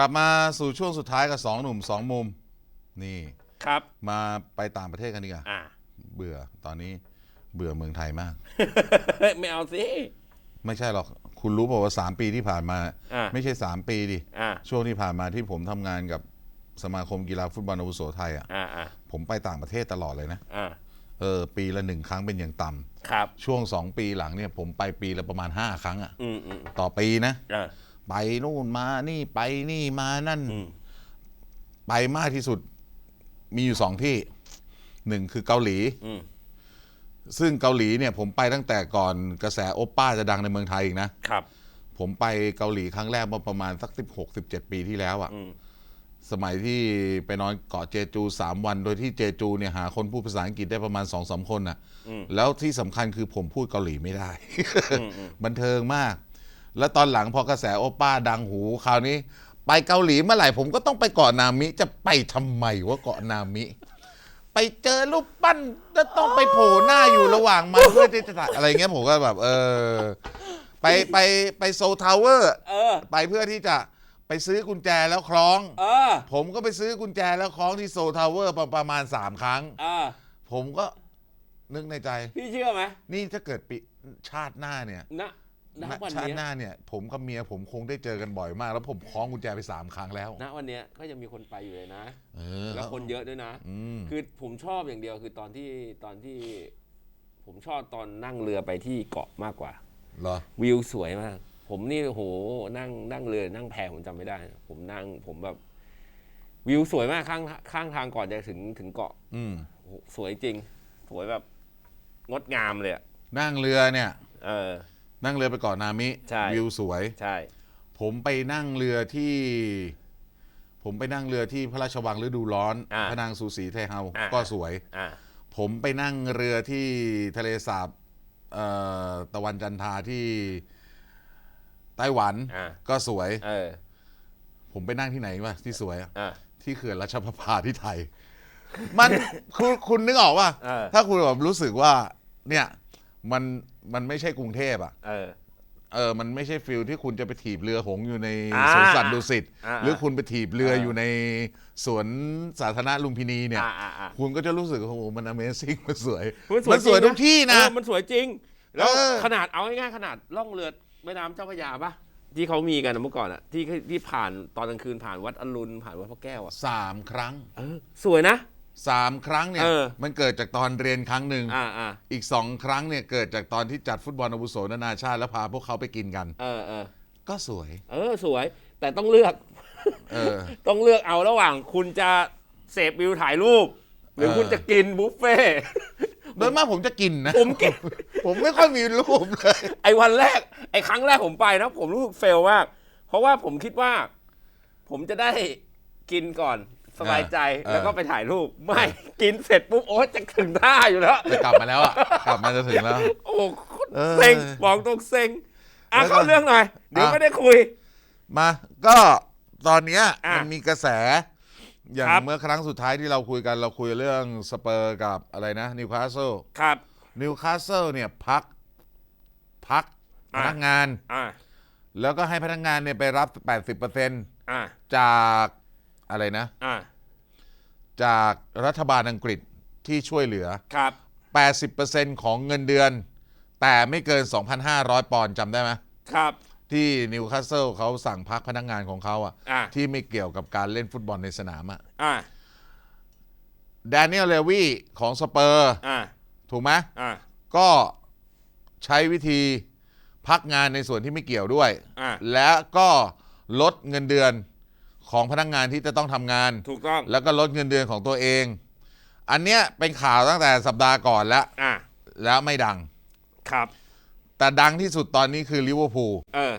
กลับมาสู่ช่วงสุดท้ายกับสองหนุ่มสองมุม นี่ครับ มาไปต่างประเทศกันดีกว่าอ่าเบื่อตอนนี้เบื่อเมืองไทยมาก ไม่เอาสิ ไม่ใช่หรอก คุณรู้เปล่าว่าสามปีที่ผ่านมา อ่าไม่ใช่สามปีดิอ่า ช่วงที่ผ่านมาที่ผมทำงานกับสมาคมกีฬาฟุตบอลอาวุโสไทยอะอ่าอ่าผมไปต่างประเทศตลอดเลยนะอ่าเออปีละหนึ่งครั้งเป็นอย่างต่ำครับ ช่วงสองปีหลังเนี่ยผมไปปีละประมาณห้าครั้งอะอืมอืมต่อปีนะ อ่า ไปนู่นมานี่ไปนี่มานั่นอืมไปมากที่สุด มีอยู่สองที่หนึ่งคือเกาหลีอืมซึ่งเกาหลีเนี่ย ผมไปตั้งแต่ก่อนกระแสโอปป้าจะดังในเมืองไทยอีกนะครับ ผมไปเกาหลีครั้งแรกเมื่อประมาณสัก16 17ปีที่แล้วอะอืมสมัยที่ไปนอนเกาะเจจู3วัน โดยที่เจจูเนี่ยหาคนพูดภาษาอังกฤษได้ประมาณ2อสาคนน่ะอืมแล้วที่สำคัญคือผมพูดเกาหลีไม่ได้อืมอืมบันเทิงมาก แล้วตอนหลังพอกระแสโอป้าดังหูคราวนี้ ไปเกาหลีเมื่อไหร่ผมก็ต้องไปเกาะนามิจะไปทำไมว่าเกาะนามิ ไปเจอรูปปั้นแล้วต้องไปโผล่หน้าอยู่ระหว่างมันเพื่อที่จะถ่ายอะไรเงี้ยผมก็แบบ เออ ไปไปไปโซทาวเวอร์เออ ไปเพื่อที่จะไปซื้อกุญแจแล้วคล้อง เออ ผมก็ไปซื้อกุญแจแล้วคล้องที่โซทาวเวอร์ประมาณสามครั้งอ่าผมก็นึกในใจ พี่เชื่อไหมนี่ถ้าเกิดปีชาติหน้าเนี่ยณ ณวันชาติเนี้ยหน้าเนี่ย ผมกับเมียผมคงได้เจอกันบ่อยมาก แล้วผมคล้องกุญแจไปสามครั้งแล้วณวันเนี้ยก็ยังมีคนไปอยู่เลยนะ เออแล้วคนเยอะด้วยนะอืมคือผมชอบอย่างเดียวคือตอนที่ตอนที่ ผมชอบตอนนั่งเรือไปที่เกาะมากกว่า เหรอ วิวสวยมาก ผมนี่โหนั่งนั่งเรือนั่งแพผมจำไม่ได้นะผมนั่งผมแบบ วิวสวยมากข้างข้างทางก่อนจะถึงถึงเกาะอืม โอ้โหสวยจริง สวยแบบ งดงามเลยอะนั่งเรือเนี่ย เออ นั่งเรือไปเกาะนามิใช่ วิวสวย ใช่ ผมไปนั่งเรือที่ ผมไปนั่งเรือที่พระราชวังฤดูร้อนอ่าพระนางสูสีไทเฮาอ่า ก็สวย อ่า ผมไปนั่งเรือที่ทะเลสาบเอ่อตะวันจันทราที่ไต้หวันอ่า ก็สวย เออ ผมไปนั่งที่ไหนวะที่สวยอะอ่า ที่เขื่อนรัชประภาที่ไทย มัน คุณคุณนึกออกว่าเออ ถ้าคุณแบบรู้สึกว่า เนี่ย มัน มันไม่ใช่กรุงเทพอะเออ เออ มันไม่ใช่ฟิลที่คุณจะไปถีบเรือหงส์อยู่ในอ่าสวนสัตว์ดุสิตอ่าหรือคุณไปถีบเรือเออออยู่ในสวนสาธารณะลุมพินีเนี่ย อ่าอ่าอ่าคุณก็จะรู้สึกว่าโอ้โหมัน Amazing มันสวยมันมันสวยจริงทุกที่นะ เออมันสวยจริง แล้วเออ ขนาดเอาง่ายๆขนาดล่องเรือแม่น้ำเจ้าพระยาปะที่เขามีกันนะเมื่อก่อนอะที่ที่ผ่านตอนกลางคืนผ่านวัดอรุณผ่านวัดพระแก้วอะสามครั้ง เออสวยนะ สามครั้งเนี่ย เออ มันเกิดจากตอนเรียนครั้งหนึ่งอ่าอ่าอีกสองครั้งเนี่ยเกิดจากตอนที่จัดฟุตบอลอาวุโสนานาชาติแล้วพาพวกเขาไปกินกัน เออเออก็สวย เออสวย แต่ต้องเลือก เออ ต้องเลือกเอาระหว่างคุณจะเสพวิวถ่ายรูป หรือเออ คุณจะกินบุฟเฟ่ต์ โดยมากผมจะกินนะ ผมกิน ผมไม่ค่อยมีรูปเลย ไอ้วันแรก ไอ้ครั้งแรกผมไปนะ ผมรู้สึกเฟลมาก เพราะว่าผมคิดว่า ผมจะได้กินก่อน สบายใจเออแล้วก็ไปถ่ายรูป ไม่กินเสร็จปุ๊บโอ๊ยจะถึงท่าอยู่แล้วจะกลับมาแล้วอะกลับมาจะถึงแล้ว โอ้โหโคตรเออเซ็งบอกตรงเซ็งอะแล้วก็เข้าเรื่องหน่อยเดี๋ยวอะไม่ได้คุย มา ก็ตอนเนี้ยอะมันมีกระแส อย่างครับเมื่อครั้งสุดท้ายที่เราคุยกันเราคุยเรื่องสเปอร์กับอะไรนะนิวคาสเซิลครับนิวคาสเซิลเนี่ยพักพักพอะนักงานอ่าแล้วก็ให้พนักงานเนี่ยไปรับ 80%อ่าจาก อะไรนะ อ่าจากรัฐบาลอังกฤษที่ช่วยเหลือ ครับ 80%ของเงินเดือน แต่ไม่เกิน 2,500 ปอนด์จำได้ไหมครับ ที่นิวคาสเซิลเขาสั่งพักพนักงานของเขาอะอ่าที่ไม่เกี่ยวกับการเล่นฟุตบอลในสนามอะอ่าแดเนียลเลวีของสเปอร์ อ่าถูกไหมอ่าก็ใช้วิธีพักงานในส่วนที่ไม่เกี่ยวด้วย อ่าและก็ลดเงินเดือน ของพนักงานที่จะต้องทำงาน ถูกต้องแล้วก็ลดเงินเดือนของตัวเอง อันเนี้ยเป็นข่าวตั้งแต่สัปดาห์ก่อนแล้ว อ่าแล้วไม่ดัง ครับ แต่ดังที่สุดตอนนี้คือลิเวอร์พูลเออ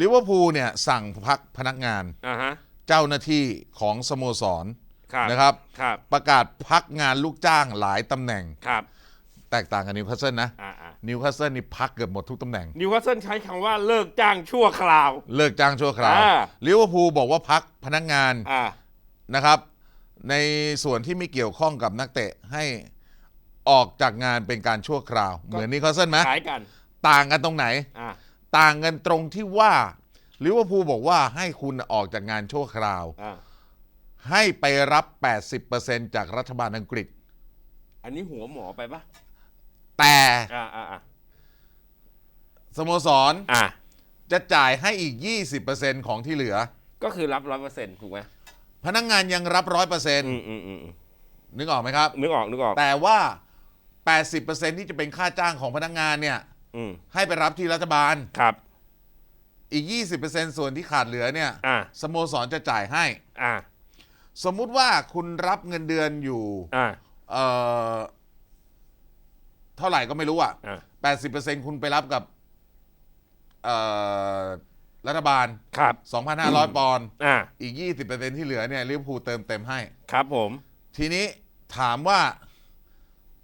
ลิเวอร์พูลเนี่ยสั่งพักพนักงานอ่าฮะเจ้าหน้าที่ของสโมสรครับนะครับ ครับประกาศพักงานลูกจ้างหลายตำแหน่ง ครับ แตกต่างกับนิวคาสเซิลนะอ่าอ่านิวคาสเซิลนี่พักเกือบหมดทุกตำแหน่ง นิวคาสเซิลใช้คำว่าเลิกจ้างชั่วคราว เลิกจ้างชั่วคราวอ่าลิเวอร์พูลบอกว่าพักพนักงานอ่านะครับ ในส่วนที่ไม่เกี่ยวข้องกับนักเตะให้ออกจากงานเป็นการชั่วคราว เหมือนนิวคาสเซิลไหมขายกัน ต่างกันตรงไหนอ่าต่างกันตรงที่ว่าลิเวอร์พูลบอกว่าให้คุณออกจากงานชั่วคราวอ่าให้ไปรับ 80%จากรัฐบาลอังกฤษ อันนี้หัวหมอไปปะ แต่อ่าอ่าอ่าสโมสรอ่าจะจ่ายให้อีก 20%ของที่เหลือ ก็คือรับร้อยเปอร์เซ็นต์ถูกไหมพนักงานยังรับอื100%มอืมอืมอืมนึกออกไหมครับ นึกออกนึกออกแต่ว่า 80%ที่จะเป็นค่าจ้างของพนักงานเนี่ย อืมให้ไปรับที่รัฐบาล ครับ อีก 20%ส่วนที่ขาดเหลือเนี่ย อ่า สโมสรจะจ่ายให้ อ่า สมมุติว่าคุณรับเงินเดือนอยู่อ่า เอ่อ เท่าไหร่ก็ไม่รู้อะอ่า80%คุณไปรับกับเอ่อรัฐบาลครับ2,500ปอนด์อ่าอีก20%ที่เหลือเนี่ยลิเวอร์พูลเติมเต็มให้ ครับผม ทีนี้ถามว่า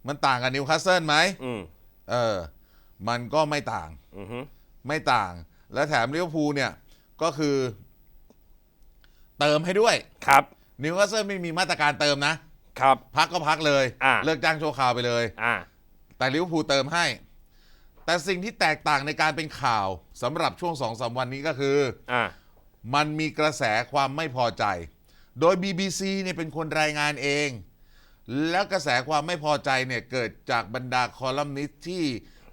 มันต่างกับนิวคาสเซิลไหมอืมเออ มันก็ไม่ต่าง อือฮึไม่ต่าง และแถมลิเวอร์พูลเนี่ย ก็คือ เติมให้ด้วย ครับนิวคาสเซิลไม่มีมาตรการเติมนะ ครับ พักก็พักเลย อ่า เลิกจ้างชั่วคราวไปเลย อ่า แต่ลิเวอร์พูลเติมให้ แต่สิ่งที่แตกต่างในการเป็นข่าวสำหรับช่วงสองสามวันนี้ก็คืออ่ามันมีกระแสความไม่พอใจ โดย BBC เนี่ยเป็นคนรายงานเอง แล้วกระแสความไม่พอใจเนี่ยเกิดจากบรรดาคอลัมนิสต์ที่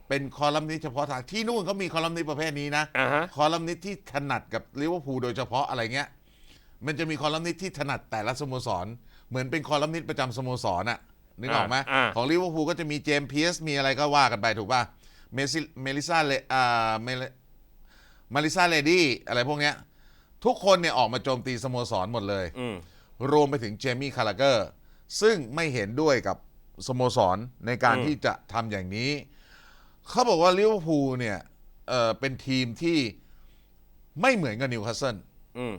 เป็นคอลัมนิสต์เฉพาะทางที่นู่นเขามีคอลัมนิสต์ประเภทนี้นะอ่าฮะคอลัมนิสต์ที่ถนัดกับลิเวอร์พูลโดยเฉพาะอะไรเงี้ย มันจะมีคอลัมนิสต์ที่ถนัดแต่ละสโมสร เหมือนเป็นคอลัมนิสต์ประจำสโมสรอะ นึกออกไหมอ่า ของลิเวอร์พูลก็จะมีเจมส์เพียสมีอะไรก็ว่ากันไปถูกป่ะเมซิเมลิซาเลอ่าเมลมาริซาเลดี้อะไรพวกเนี้ยทุกคนเนี่ยออกมาโจมตีสโมสรหมดเลย อืม รวมไปถึงเจมี่คาราเกอร์ซึ่งไม่เห็นด้วยกับสโมสรในการอืม ที่จะทำอย่างนี้ เขาบอกว่าลิเวอร์พูลเนี่ยเอ่อเป็นทีมที่ไม่เหมือนกับนิวคาสเซิลอืม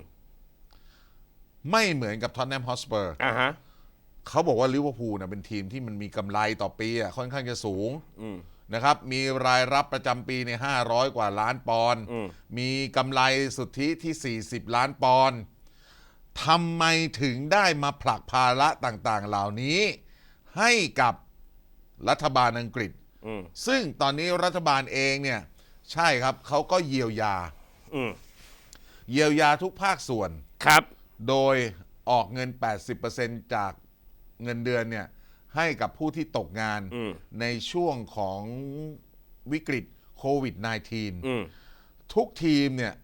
ไม่เหมือนกับท็อตแนมฮอสเปอร์ อ่าฮะ เขาบอกว่าลิเวอร์พูลเนี่ยเป็นทีมที่มันมีกำไรต่อปีอะค่อนข้างจะสูงอืม นะครับ มีรายรับประจำปีในย500 กว่าล้านปอนด์อืม มีกำไรสุทธิที่ 40 ล้านปอนด์ทำไมถึงได้มาผลักภาระต่างๆ เหล่านี้ ให้กับรัฐบาลอังกฤษ อืมซึ่งตอนนี้รัฐบาลเองเนี่ย ใช่ครับเขาก็เยียวยา อืมเยียวยาทุกภาคส่วน ครับ โดยออกเงิน 80%จาก เงินเดือนเนี่ยให้กับผู้ที่ตกงานอืม ในช่วงของวิกฤตโควิด -19 อืมทุกทีมเนี่ย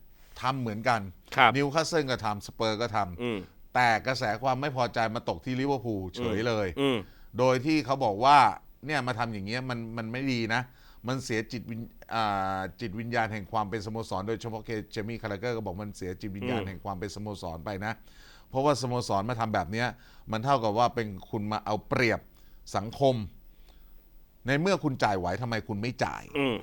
ทำเหมือนกัน ครับ นิวคาสเซิลก็ทำสเปอร์ก็ทอืมำแต่กระแสความไม่พอใจมาตกที่ลิเวอร์พูลเฉยเลย อืม โดยที่เขาบอกว่าเนี่ยมาทำอย่างเงี้ยมันมันไม่ดีนะ มันเสียจิตวิญอ่าจิตวิญญาณแห่งความเป็นสโมสร โดยเฉพาะเคเจมี่คาราเกอร์ก็บอกมันเสียจิตวิญญาณอืม แห่งความเป็นสโมสรไปนะ เพราะว่าสโมสรมาทำแบบเนี้ยมันเท่ากับว่าเป็นคุณมาเอาเปรียบสังคม ในเมื่อคุณจ่ายไหวทำไมคุณไม่จ่ายอืม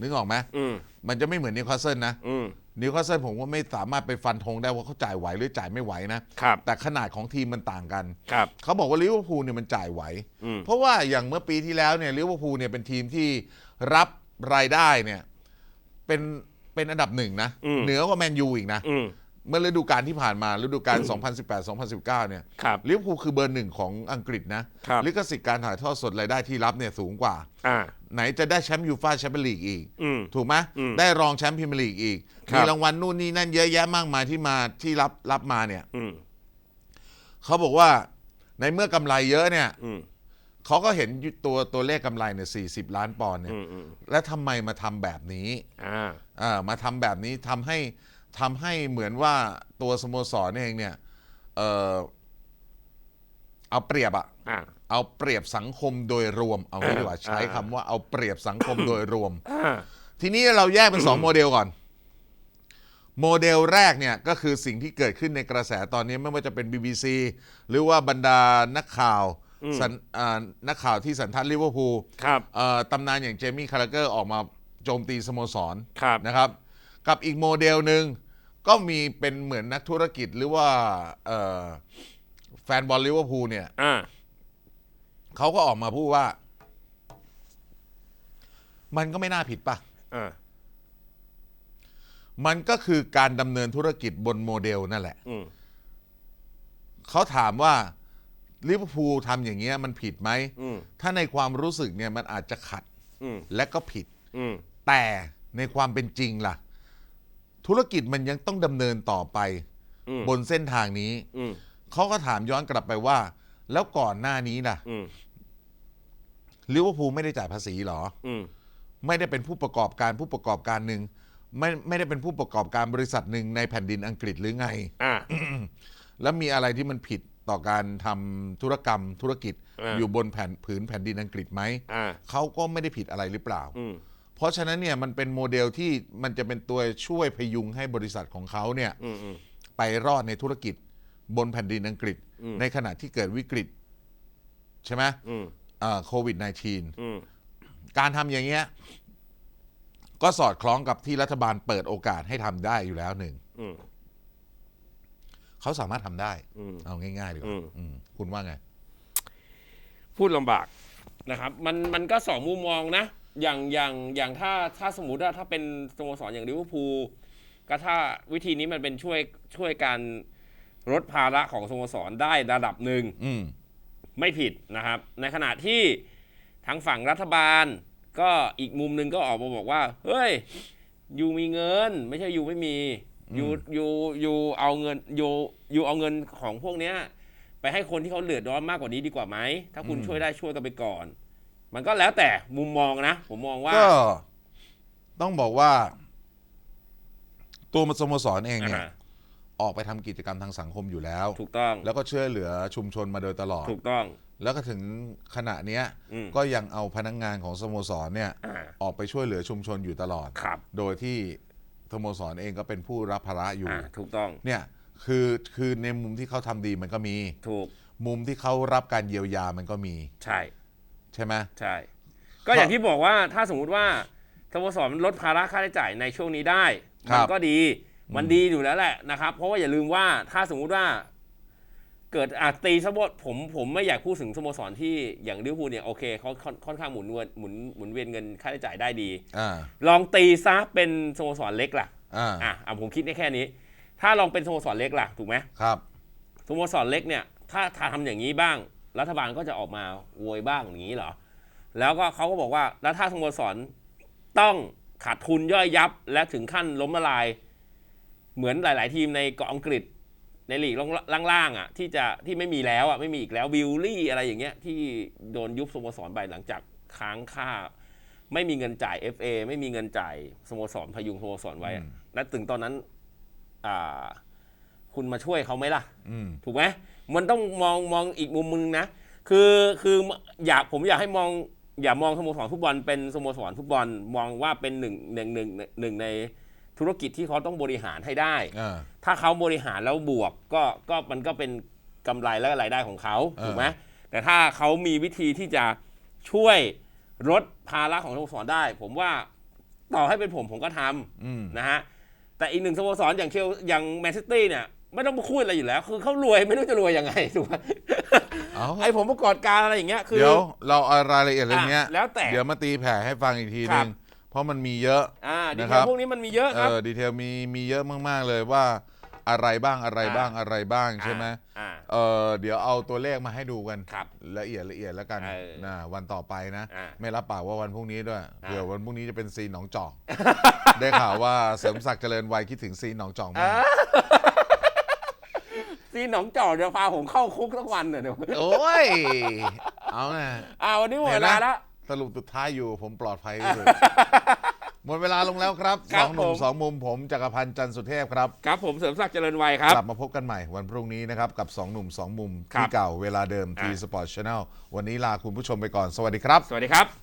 นึกออกไหมอืมมันจะไม่เหมือนนิวคาสเซิลนะอืมนิวคาสเซิลผมว่าไม่สามารถไปฟันธงได้ว่าเขาจ่ายไหวหรือจ่ายไม่ไหวนะครับแต่ขนาดของทีมมันต่างกันครับเขาบอกว่าลิเวอร์พูลเนี่ยมันจ่ายไหวอืมเพราะว่าอย่างเมื่อปีที่แล้วเนี่ยลิเวอร์พูลเนี่ยเป็นทีมที่รับรายได้เนี่ย เป็นเป็นอันดับหนึ่งนะอืมเหนือกว่าแมนยูอีกนะอืม เมื่อฤดูกาลที่ผ่านมาฤดูกาล 2018-2019 เนี่ยครับลิเวอร์พูลคือเบอร์หนึ่งของอังกฤษนะครับลิขสิทธิ์การถ่ายทอดสดรายได้ที่รับเนี่ยสูงกว่าอ่าไหนจะได้แชมป์ยูฟ่าแชมเปี้ยนลีกอีกอืมถูกไหมอืมได้รองแชมป์พรีเมียร์ลีกอีกครับมีรางวัลนู่นนี่นั่นเยอะแยะมากมายที่มาที่รับรับมาเนี่ยอืมเขาบอกว่าในเมื่อกำไรเยอะเนี่ยอืมเขาก็เห็นตัวตัวเลขกำไรเนี่ยสีล้านปอนด์เนี่ยอืมอืมและทำไมมาทำแบบนี้อ่าอ่ามาทำแบบนี้ทำให้ ทำให้เหมือนว่าตัวสโมสรเองเนี่ยเออเอาเปรียบอะอ่า เอาเปรียบสังคมโดยรวม เอางี้ดีกว่าอ่าใช้คำว่าเอาเปรียบสังคมโดยรวม อ่า ทีนี้เราแยกเป็นสองโมเดลก่อน โมเดลแรกเนี่ยก็คือสิ่งที่เกิดขึ้นในกระแสตอนนี้ไม่ว่าจะเป็น BBC หรือว่าบรรดานักข่าวสันอ่านักข่าวที่สันทัดลิเวอร์พูลครับ เอ่อตำนานอย่างเจมี่คาราเกอร์ออกมาโจมตีสโมสร ครับ นะครับ กับอีกโมเดลหนึ่ง ก็มีเป็นเหมือนนักธุรกิจหรือว่าเอ่อแฟนบอลลิเวอร์พูลเนี่ยอ่าเขาก็ออกมาพูดว่า มันก็ไม่น่าผิดปะอ่ามันก็คือการดำเนินธุรกิจบนโมเดลนั่นแหละอืมเขาถามว่าลิเวอร์พูลทำอย่างเงี้ยมันผิดไหม อืมถ้าในความรู้สึกเนี่ยมันอาจจะขัดอืมและก็ผิด อืมแต่ในความเป็นจริงล่ะ ธุรกิจมันยังต้องดำเนินต่อไป อืมบนเส้นทางนี้ อืมเขาก็ถามย้อนกลับไปว่า แล้วก่อนหน้านี้นะอืมลิเวอร์พูลไม่ได้จ่ายภาษีเหรอ อืมไม่ได้เป็นผู้ประกอบการผู้ประกอบการหนึ่งไม่ไม่ได้เป็นผู้ประกอบการบริษัทหนึ่งในแผ่นดินอังกฤษหรือไง อ่า แล้วมีอะไรที่มันผิดต่อการทำธุรกรรมธุรกิจอ่าอยู่บนแผ่นผืนแผ่นดินอังกฤษไหมอ่า เขาก็ไม่ได้ผิดอะไรหรือเปล่า อืม เพราะฉะนั้นเนี่ยมันเป็นโมเดลที่มันจะเป็นตัวช่วยพยุงให้บริษัทของเขาเนี่ยอืมอืม ไปรอดในธุรกิจบนแผ่นดินอังกฤษ อืม ในขณะที่เกิดวิกฤต ใช่ไหมอืมโควิด -19 อืมการทำอย่างเงี้ยก็สอดคล้องกับที่รัฐบาลเปิดโอกาสให้ทำได้อยู่แล้วหนึ่งอืมเขาสามารถทำได้ อืม เอาง่ายๆดีกอืว่ามอืมคุณว่าไง พูดลำบากนะครับ มันมันก็สองมุมมองนะ อย่างอย่างอย่างถ้าถ้าสมมติว่าถ้าเป็นสโมสรอย่างลิเวอร์พูลก็ถ้าวิธีนี้มันเป็นช่วยช่วยการลดภาระของสโมสรได้ระดับหนึ่งอืมไม่ผิดนะครับ ในขณะที่ทางฝั่งรัฐบาล ก็อีกมุมหนึ่งก็ออกมาบอกว่า เฮ้ยยูมีเงิน ไม่ใช่ยูไม่มียูยูยูเอาเงินยูยูเอาเงินของพวกเนี้ย ไปให้คนที่เขาเดือดร้อนมากกว่านี้ดีกว่าไหมถ้าคุณอืมช่วยได้ช่วยกันไปก่อน มันก็แล้วแต่มุมมองนะ ผมมองว่าก็ต้องบอกว่า ตัวมันสโมสรเองเนี่ยอ่าออกไปทำกิจกรรมทางสังคมอยู่แล้ว ถูกต้อง แล้วก็ช่วยเหลือชุมชนมาโดยตลอด ถูกต้อง แล้วก็ถึงขณะเนี้ยอืมก็ยังเอาพนักงานของสโมสรเนี่ยอ่าออกไปช่วยเหลือชุมชนอยู่ตลอดครับโดยที่สโมสรเองก็เป็นผู้รับภาระอยู่อ่าถูกต้อง เนี่ย คือคือในมุมที่เขาทำดีมันก็มี ถูก มุมที่เขารับการเยียวยามันก็มี ใช่ ใช่ไหมใช่ ก็อย่างที่บอกว่าถ้าสมมุติว่าสโมสรลดภาระค่าใช้จ่ายในช่วงนี้ได้ครัมับก็ดีมันดีอยู่แล้วแหละนะครับ เพราะว่าอย่าลืมว่าถ้าสมมุติว่า เกิดอาตีสโมสผมผมไม่อยากพูดถึงสโมสรที่อย่างลิเวอร์พูลเนี่ยโอเคเขาค่อนค่อนข้างหมุนเวียนหมุนหมุนเวียนเงินค่าใช้จ่ายได้ดีอ่าลองตีซะเป็นสโมสรเล็กล่ะอ่าอะอะผมคิดได้แค่นี้ ถ้าลองเป็นสโมสรเล็กล่ะถูกไหมครับสโมสรเล็กเนี่ย ถ้าถ้าทำอย่างนี้บ้าง รัฐบาลก็จะออกมาโวยบ้างอย่างนี้เหรอ แล้วก็เขาก็บอกว่าแล้วถ้าสโมสรต้องขาดทุนย่อยยับและถึงขั้นล้มละลาย เหมือนหลาย ๆ ทีมในเกาะอังกฤษในลีกล่างๆอะที่จะที่ไม่มีแล้วอะไม่มีอีกแล้ววิลลี่อะไรอย่างเงี้ยที่โดนยุบสโมสรไปหลังจากค้างค่า ไม่มีเงินจ่าย FA ไม่มีเงินจ่ายสโมสรพยุงสโมสรไว้อะอืมและถึงตอนนั้นอ่า คุณมาช่วยเขาไหมล่ะอืมถูกไหมมันต้องมองมองอีกมุมมึงนะ คือคืออยากผมอยากให้มอง อย่ามองสโมสรฟุตบอลเป็นสโมสรฟุตบอลมองว่าเป็นหนึ่งหนึ่งหนึ่งหนึ่งในธุรกิจที่เขาต้องบริหารให้ได้อ่าถ้าเขาบริหารแล้วบวกก็ก็มันก็เป็นกำไรและรายได้ของเขาเออถูกไหมแต่ถ้าเขามีวิธีที่จะช่วยลดภาระของสโมสรได้ ผมว่าต่อให้เป็นผมผมก็ทำอืมนะฮะแต่อีกหนึ่งสโมสรอย่างเชลอย่างแมนซิตี้เนี่ย ไม่ต้องมาคุยอะไรอยู่แล้ว คือเขารวยไม่รู้จะรวยยังไงถูกไหมเอาไอผมประกอบการอะไรอย่างเงี้ยคือเดี๋ยวเราเอารายละเอียดเรื่องเนี้ยอะแล้วแต่เดี๋ยวมาตีแผ่ให้ฟังอีกทีครันึบงเพราะมันมีเยอะอ่าดีนะเทครัลบพวกนี้มันมีเยอะเอครับอดีเทลมีมีเยอะมากๆเลยว่าอะไรบ้างอะไรบ้างอ่าอะไรบ้างใช่ไหมอ่าเออเดี๋ยวเอาตัวเลขมาให้ดูกันครับละเอียดละเอียดแล้วกันเออนะวันต่อไปนะอ่าไม่รับปากว่าวันพรุ่งนี้ด้วยเผื่อวันพรุ่งนี้จะเป็นซีนหนองจอก ได้ข่าวว่าเสริมศักดิ์เจริญวัยคิดถึงซีนหนองจอกมาก ซีหนองจอกเดี๋ยวพาผมเข้าคุกสักวันเดี๋ยวโอ้ย เอาไงอ่าวันนี้หมดเห็เวนไหมลาแล้วสรุปสุดท้ายอยู่ผมปลอดภัยที่สุดหมดเวลาลงแล้วครับครัสบองหนุ่มผมสองมุมผมจักรพันธ์จันทร์สุเทพครับครับ ผมเสริมศักดิ์เจริญวัยครับ กลับมาพบกันใหม่วันพรุ่งนี้นะครับ กับ2หนุ่ม2มุมครับที่เก่าเวลาเดิมทีอะสปอร์ตชาแนลวันนี้ลาคุณผู้ชมไปก่อนสวัสดีครับ สวัสดีครับ